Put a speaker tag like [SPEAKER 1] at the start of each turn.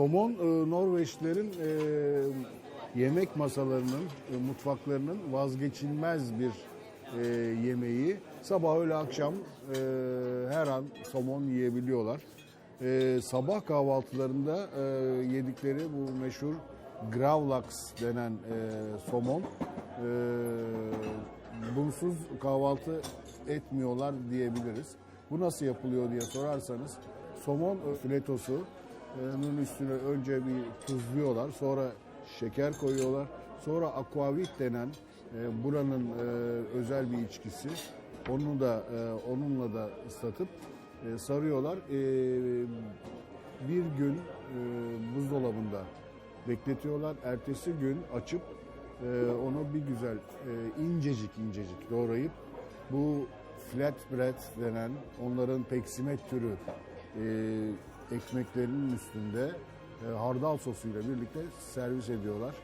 [SPEAKER 1] Somon e, Norveçlilerin e, yemek masalarının, e, mutfaklarının vazgeçilmez bir e, yemeği. Sabah öğle akşam e, her an somon yiyebiliyorlar. Sabah kahvaltılarında yedikleri bu meşhur gravlax denen somon. Bunsuz kahvaltı etmiyorlar diyebiliriz. Bu nasıl yapılıyor diye sorarsanız somon filetosu bunun üstüne önce bir tuzluyorlar, sonra şeker koyuyorlar, sonra aquavit denen e, buranın e, özel bir içkisi. Onu da e, onunla da ıslatıp e, sarıyorlar. E, bir gün e, buzdolabında bekletiyorlar. Ertesi gün açıp e, onu bir güzel e, incecik incecik doğrayıp bu flatbread denen onların peksimet türü e, ekmeklerinin üstünde e, hardal sosuyla birlikte servis ediyorlar.